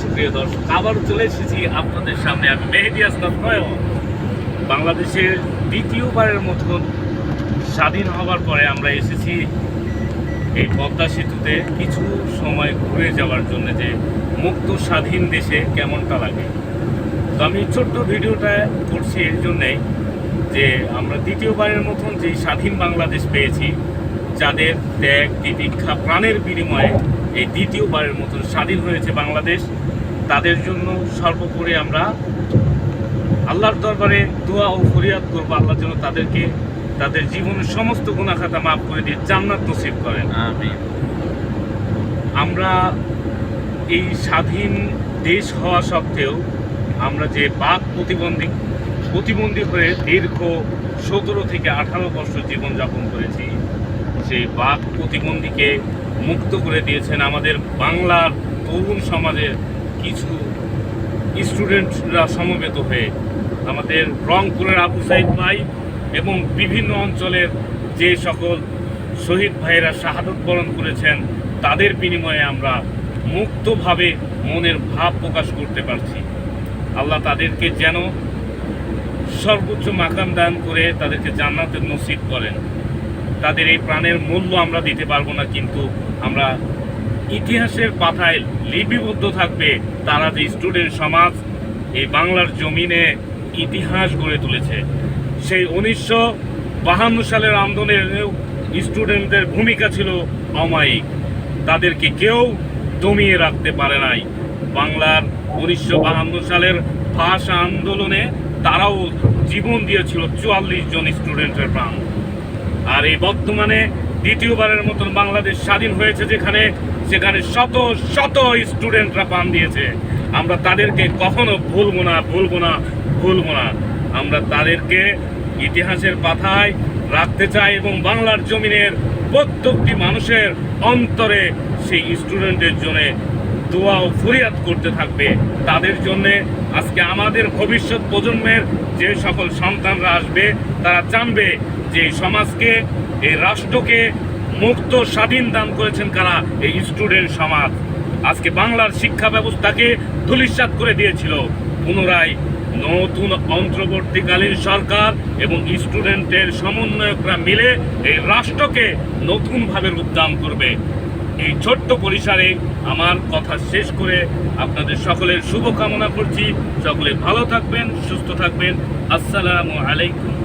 সুপ্রিয় দর্শক। আবার চলে এসেছি আপনাদের সামনে। আমি মেহেদি আসলাম নয়ন, বাংলাদেশের দ্বিতীয়বারের মতন স্বাধীন হওয়ার পরে আমরা এসেছি এই পদ্মা সেতুতে কিছু সময় ঘুরে যাওয়ার জন্য যে মুক্ত স্বাধীন দেশে কেমনটা লাগে। তো আমি ছোট্ট ভিডিওটা করছি এর জন্যেই যে আমরা দ্বিতীয়বারের মতন যে স্বাধীন বাংলাদেশ পেয়েছি, যাদের ত্যাগ, তিতিক্ষা, প্রাণের বিনিময়ে এই দ্বিতীয়বারের মতন স্বাধীন হয়েছে বাংলাদেশ। তাদের জন্য সর্বোপরি আমরা আল্লাহর দরবারে দোয়া ও ফরিয়াদ করব। আল্লাহ যেন তাদেরকে তাদের জীবনের সমস্ত গুণাখাতা মাফ করে দিয়ে জান্নাত নসিব করেন। আমি আমরা এই স্বাধীন দেশ হওয়া সত্ত্বেও আমরা যে বাক প্রতিবন্ধী প্রতিবন্ধী হয়ে দীর্ঘ সতেরো থেকে আঠারো বছর জীবনযাপন করেছি সেই বাক প্রতিবন্ধীকে মুক্ত করে দিয়েছেন আমাদের বাংলার তরুণ সমাজের কিছু স্টুডেন্টরা সমবেত হয়ে। আমাদের রংপুরের আবু সাইদ ভাই এবং বিভিন্ন অঞ্চলের যে সকল শহীদ ভাইয়েরা শাহাদত বরণ করেছেন, তাদের বিনিময়ে আমরা মুক্তভাবে মনের ভাব প্রকাশ করতে পারছি। আল্লাহ তাদেরকে যেন সর্বোচ্চ মাকাম দান করে তাদেরকে জান্নাতের নসিব করেন। তাদের এই প্রাণের মূল্য আমরা দিতে পারব না, কিন্তু আমরা ইতিহাসের পাথায় লিপিবদ্ধ থাকবে, তারা যে স্টুডেন্ট সমাজ এই বাংলার জমিনে ইতিহাস গড়ে তুলেছে। সেই উনিশশো বাহান্ন সালের আন্দোলনের স্টুডেন্টদের ভূমিকা ছিল অমায়িক। তাদেরকে কেউ দমিয়ে রাখতে পারে নাই। বাংলার উনিশশো বাহান্ন সালের ভাষা আন্দোলনে তারাও জীবন দিয়েছিল চুয়াল্লিশ জন স্টুডেন্টের প্রাণ। আর এই বর্তমানে দ্বিতীয়বারের মতন বাংলাদেশ স্বাধীন হয়েছে যেখানে, সেখানে শত শত স্টুডেন্টরা প্রাণ দিয়েছে। আমরা তাদেরকে কখনো ভুলবো না ভুলবো না ভুলবো না। আমরা তাদেরকে ইতিহাসের পাথায় রাখতে চাই এবং বাংলার জমিনের প্রত্যেকটি মানুষের অন্তরে সেই স্টুডেন্টের জন্য দোয়া ও ফরিয়াদ করতে থাকবে। তাদের জন্যে আজকে আমাদের ভবিষ্যৎ প্রজন্মের যে সকল সন্তানরা আসবে, তারা জানবে যে সমাজকে, এই রাষ্ট্রকে মুক্ত, স্বাধীন দান করেছেন কারা? এই স্টুডেন্ট সমাজ। আজকে বাংলার শিক্ষা ব্যবস্থাকে ধূলিসাৎ করে দিয়েছিল। পুনরায় নতুন অন্তর্বর্তীকালীন সরকার এবং স্টুডেন্টের সমন্বয়করা মিলে এই রাষ্ট্রকে নতুনভাবে রূপদান করবে। এই ছোট্ট পরিসরে আমার কথা শেষ করে আপনাদের সকলের শুভকামনা করছি। সকলে ভালো থাকবেন, সুস্থ থাকবেন। আসসালামু আলাইকুম।